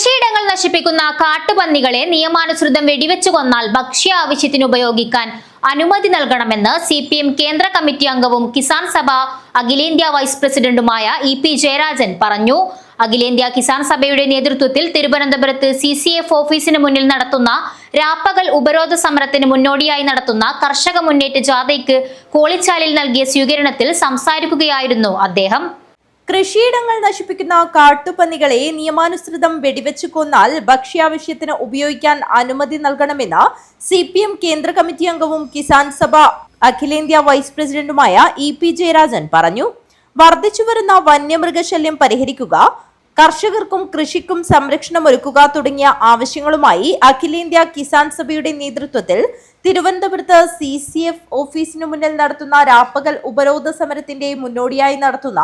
കൃഷിയിടങ്ങൾ നശിപ്പിക്കുന്ന കാട്ടുപന്നികളെ നിയമാനുസൃതം വെടിവെച്ചു കൊന്നാൽ ഭക്ഷ്യ ആവശ്യത്തിന് ഉപയോഗിക്കാൻ അനുമതി നൽകണമെന്ന് സി പി എം കേന്ദ്ര കമ്മിറ്റി അംഗവും കിസാൻ സഭ അഖിലേന്ത്യാ വൈസ് പ്രസിഡന്റുമായ ഇ പി ജയരാജൻ പറഞ്ഞു. അഖിലേന്ത്യാ കിസാൻ സഭയുടെ നേതൃത്വത്തിൽ തിരുവനന്തപുരത്ത് സി സി എഫ് ഓഫീസിന് മുന്നിൽ നടത്തുന്ന രാപ്പകൽ ഉപരോധ സമരത്തിന് മുന്നോടിയായി നടത്തുന്ന കർഷക മുന്നേറ്റ ജാഥയ്ക്ക് കോളിച്ചാലിൽ നൽകിയ സ്വീകരണത്തിൽ സംസാരിക്കുകയായിരുന്നു അദ്ദേഹം. കൃഷിയിടങ്ങൾ നശിപ്പിക്കുന്ന കാട്ടുപന്നികളെ നിയമാനുസൃതം വെടിവെച്ച് കൊന്നാൽ ഭക്ഷ്യാവശ്യത്തിന് ഉപയോഗിക്കാൻ അനുമതി നൽകണമെന്ന് സി പി എം കേന്ദ്ര കമ്മിറ്റി അംഗവും കിസാൻ സഭ അഖിലേന്ത്യാ വൈസ് പ്രസിഡന്റുമായ ഇ പി ജയരാജൻ പറഞ്ഞു. വർദ്ധിച്ചുവരുന്ന വന്യമൃഗശല്യം പരിഹരിക്കുക കർഷകർക്കും കൃഷിക്കും സംരക്ഷണം ഒരുക്കുക തുടങ്ങിയ ആവശ്യങ്ങളുമായി അഖിലേന്ത്യാ കിസാൻ സഭയുടെ നേതൃത്വത്തിൽ തിരുവനന്തപുരത്ത് സി സി എഫ് ഓഫീസിനു മുന്നിൽ നടത്തുന്ന രാപ്പകൽ ഉപരോധ സമരത്തിന്റെ മുന്നോടിയായി നടത്തുന്ന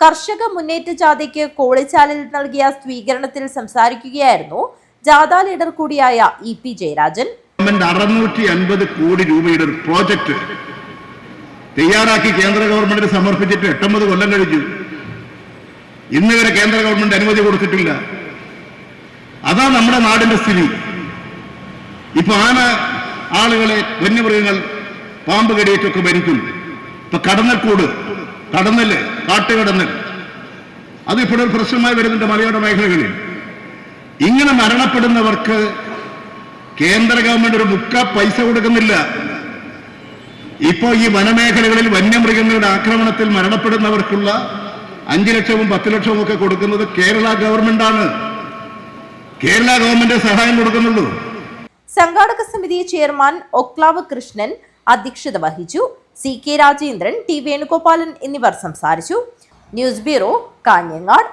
കർഷക മുന്നേറ്റ ജാഥയ്ക്ക് കോളിച്ചാലിൽ നൽകിയ സ്വീകരണത്തിൽ സംസാരിക്കുകയായിരുന്നു ജാഥ ലീഡർ കൂടിയായ ഇ പി ജയരാജൻ. അറുന്നൂറ്റി അൻപത് കോടി രൂപയുടെ ഒരു പ്രോജക്റ്റ് തയ്യാറാക്കി കേന്ദ്ര ഗവൺമെന്റിന് സമർപ്പിച്ചിട്ട് എട്ടൊമ്പത് കൊല്ലം കഴിഞ്ഞു. ഇന്ന് വരെ കേന്ദ്ര ഗവൺമെന്റ് അനുമതി കൊടുത്തിട്ടില്ല. അതാ നമ്മുടെ നാടിന്റെ സ്ഥിതി. ഇപ്പൊ ആന ആളുകളെ വന്യമൃഗങ്ങൾ പാമ്പ് കടിയേറ്റൊക്കെ മരിക്കും. ഇപ്പൊ കടന്നൽക്കൂട് കടന്നൽ കാട്ടുകടന്നൽ അത് ഇപ്പോഴൊരു പ്രശ്നമായി വരുന്നുണ്ട് മലയോര മേഖലകളിൽ. ഇങ്ങനെ മരണപ്പെടുന്നവർക്ക് കേന്ദ്ര ഗവൺമെന്റ് ഒരു മുക്ക പൈസ കൊടുക്കുന്നില്ല. ഇപ്പോ ഈ വനമേഖലകളിൽ വന്യമൃഗങ്ങളുടെ ആക്രമണത്തിൽ മരണപ്പെടുന്നവർക്കുള്ള അഞ്ചു ലക്ഷവും പത്ത് ലക്ഷവും ഒക്കെ കൊടുക്കുന്നത് കേരള ഗവൺമെന്റാണ്. കേരള ഗവൺമെന്റ് സഹായം കൊടുക്കുന്നുള്ളൂ. സംഘാടക സമിതി ചെയർമാൻ ഒക്ലാവ് കൃഷ്ണൻ അധ്യക്ഷത വഹിച്ചു. C K Rajendran T Venugopalan എന്നിവർ സംസാരിച്ചു. News bureau Kanhangad.